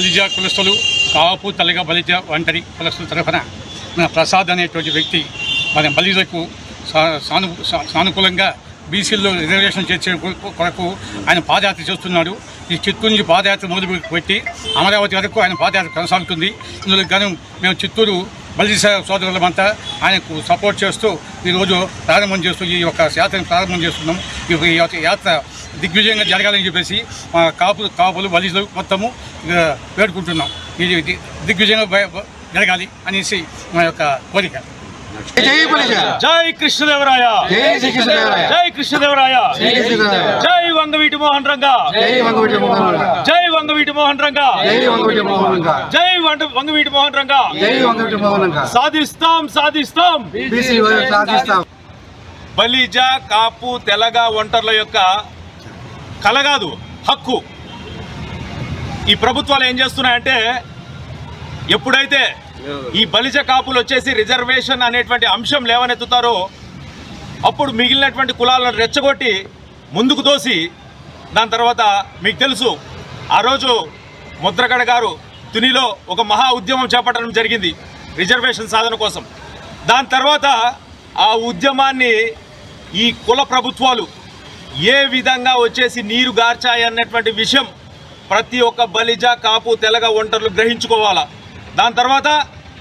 కులస్తులు కాపు తల్లిగా బలిజ ఒంటరి కులస్తుల తరఫున మన ప్రసాద్ అనేటువంటి వ్యక్తి మన బలిజకు సా- సాను సా- సానుకూలంగా బీసీల్లో రిజర్వేషన్ చేసే కొ- కొరకు ఆయన పాదయాత్ర చేస్తున్నాడు. ఈ చిత్తూరు నుంచి పాదయాత్ర మొదలు పెట్టి అమరావతి వరకు ఆయన పాదయాత్ర కొనసాగుతుంది. ఇందులో గాను మేము చిత్తూరు బలిజ సోదరులమంతా ఆయనకు సపోర్ట్ చేస్తూ ఈరోజు ప్రారంభం చేస్తూ ఈ యొక్క యాత్రను ప్రారంభం చేస్తున్నాం. ఈ యొక్క యాత్ర దిగ్విజయంగా జరగాలని చెప్పేసి మా కాపు కాపులు బలిజలు మొత్తము వేడుకుంటున్నాం. ఇది దిగ్విజయంగా జరగాలి అనేసి మా యొక్క కోరిక. జై కృష్ణదేవరాయ. జై కృష్ణదేవరాయ. జై వంగవీటి మోహన్ రంగా. జై వంగవీటి మోహన్ జై వంగవీటి మోహన్ రంగా. జై వంగవీటి మోహన్ జై వంట- వంగవీటి మోహన్ రంగా. జై వంగవీటి మోహన్ సాధిస్తాం సాధిస్తాం. బీసీ సాధిస్తాం. బలిజ కాపు తెలగ ఒంటర్ల యొక్క కల కాదు హక్కు. ఈ ప్రభుత్వాలు ఏం చేస్తున్నాయంటే ఎప్పుడైతే ఈ బలిజ కాపులు వచ్చేసి రిజర్వేషన్ అనేటువంటి అంశం లేవనెత్తుతారో అప్పుడు మిగిలినటువంటి కులాలను రెచ్చగొట్టి ముందుకు తోసి దాని తర్వాత మీకు తెలుసు ఆ రోజు ముద్రగడ గారు తునిలో ఒక మహా ఉద్యమం చేపట్టడం జరిగింది రిజర్వేషన్ సాధన కోసం. దాని తర్వాత ఆ ఉద్యమాన్ని ఈ కుల ప్రభుత్వాలు ఏ విధంగా వచ్చేసి నీరు గార్చాయన్నటువంటి విషయం ప్రతి ఒక్క బలిజ కాపు తెలగ ఒంటర్లు గ్రహించుకోవాలా? దాని తర్వాత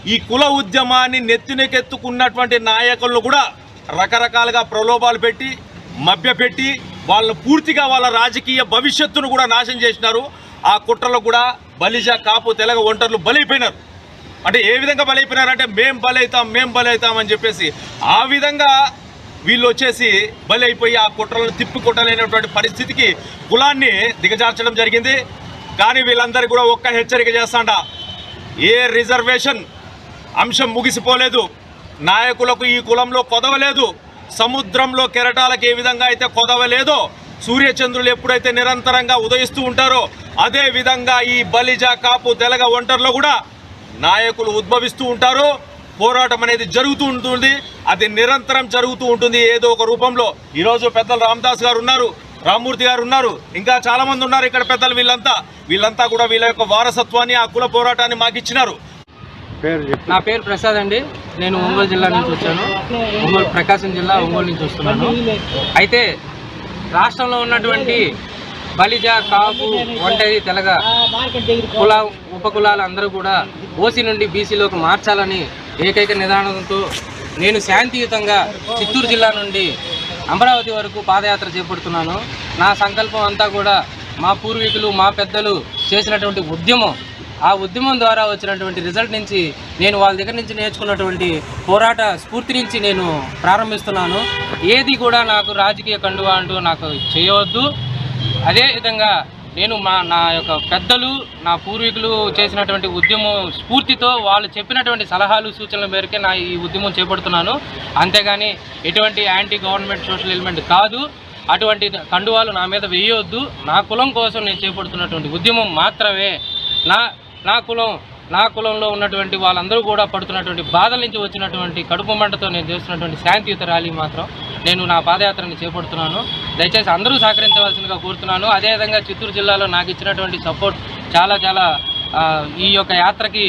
ఈ కుల ఉద్యమాన్ని నెత్తినకెత్తుకున్నటువంటి నాయకులను కూడా రకరకాలుగా ప్రలోభాలు పెట్టి మభ్యపెట్టి వాళ్ళు పూర్తిగా వాళ్ళ రాజకీయ భవిష్యత్తును కూడా నాశనం చేసినారు. ఆ కుట్రలో కూడా బలిజ కాపు తెలగ ఒంటర్లు బలైపోయినారు. అంటే ఏ విధంగా బలైపోయినారంటే మేం బలైతాం మేం బలైతాం అని చెప్పేసి ఆ విధంగా వీళ్ళు వచ్చేసి బలైపోయి అయిపోయి ఆ కుట్రలను తిప్పి కొట్టలేనటువంటి పరిస్థితికి కులాన్ని దిగజార్చడం జరిగింది. కానీ వీళ్ళందరికీ కూడా ఒక్క హెచ్చరిక చేస్తాండ ఏ రిజర్వేషన్ అంశం ముగిసిపోలేదు. నాయకులకు ఈ కులంలో కొదవలేదు. సముద్రంలో కెరటాలకు ఏ విధంగా అయితే కొదవలేదో సూర్యచంద్రులు ఎప్పుడైతే నిరంతరంగా ఉదయిస్తూ ఉంటారో అదే విధంగా ఈ బలిజ కాపు తెలగ ఒంటరిలో కూడా నాయకులు ఉద్భవిస్తూ ఉంటారు. పోరాటం అనేది జరుగుతూ ఉంటుంది. అది నిరంతరం జరుగుతూ ఉంటుంది. ఏదో ఒక రూపంలో. ఈరోజు పెద్దలు రామదాస్ గారు ఉన్నారు రామ్మూర్తి గారు ఉన్నారు. ఇంకా చాలా మంది ఉన్నారు ఇక్కడ పెద్దలు వీళ్ళంతా. వీళ్ళంతా కూడా వీళ్ళ యొక్క వారసత్వాన్ని ఆ కుల పోరాటాన్ని మాకు ఇచ్చినారు నా పేరు ప్రసాద్ అండి. నేను ఒంగోలు జిల్లా నుంచి వచ్చాను. ఒంగోలు ప్రకాశం జిల్లా ఒంగోలు నుంచి వస్తున్నాను. అయితే రాష్ట్రంలో ఉన్నటువంటి బలిజ కాపు ఒంటరి తెలగ కుల ఉపకులాలు అందరూ కూడా ఓసీ నుండి బీసీలోకి మార్చాలని ఏకైక నిదానంతో నేను శాంతియుతంగా చిత్తూరు జిల్లా నుండి అమరావతి వరకు పాదయాత్ర చేపడుతున్నాను. నా సంకల్పం అంతా కూడా మా పూర్వీకులు మా పెద్దలు చేసినటువంటి ఉద్యమం ఆ ఉద్యమం ద్వారా వచ్చినటువంటి రిజల్ట్ నుంచి నేను వాళ్ళ దగ్గర నుంచి నేర్చుకున్నటువంటి పోరాట స్ఫూర్తి నుంచి నేను ప్రారంభిస్తున్నాను. ఏది కూడా నాకు రాజకీయ కండువా అంటూ నాకు చేయవద్దు. అదేవిధంగా నేను మా నా యొక్క పెద్దలు నా పూర్వీకులు చేసినటువంటి ఉద్యమం స్ఫూర్తితో వాళ్ళు చెప్పినటువంటి సలహాలు సూచనల మేరకే నా ఈ ఉద్యమం చేపడుతున్నాను. అంతేగాని ఎటువంటి యాంటీ గవర్నమెంట్ సోషల్ ఎలిమెంట్ కాదు. అటువంటి కండువాలు నా మీద వేయవద్దు. నా కులం కోసం నేను చేపడుతున్నటువంటి ఉద్యమం మాత్రమే. నా నా కులం నా కులంలో ఉన్నటువంటి వాళ్ళందరూ కూడా పడుతున్నటువంటి బాధల నుంచి వచ్చినటువంటి కడుపు మంటతో నేను చేస్తున్నటువంటి శాంతియుత ర్యాలీ మాత్రం నేను నా పాదయాత్రని చేపడుతున్నాను. దయచేసి అందరూ సహకరించవలసిందిగా కోరుతున్నాను. అదేవిధంగా చిత్తూరు జిల్లాలో నాకు ఇచ్చినటువంటి సపోర్ట్ చాలా చాలా ఈ యొక్క యాత్రకి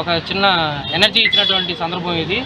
ఒక చిన్న ఎనర్జీ ఇచ్చినటువంటి సందర్భం ఇది.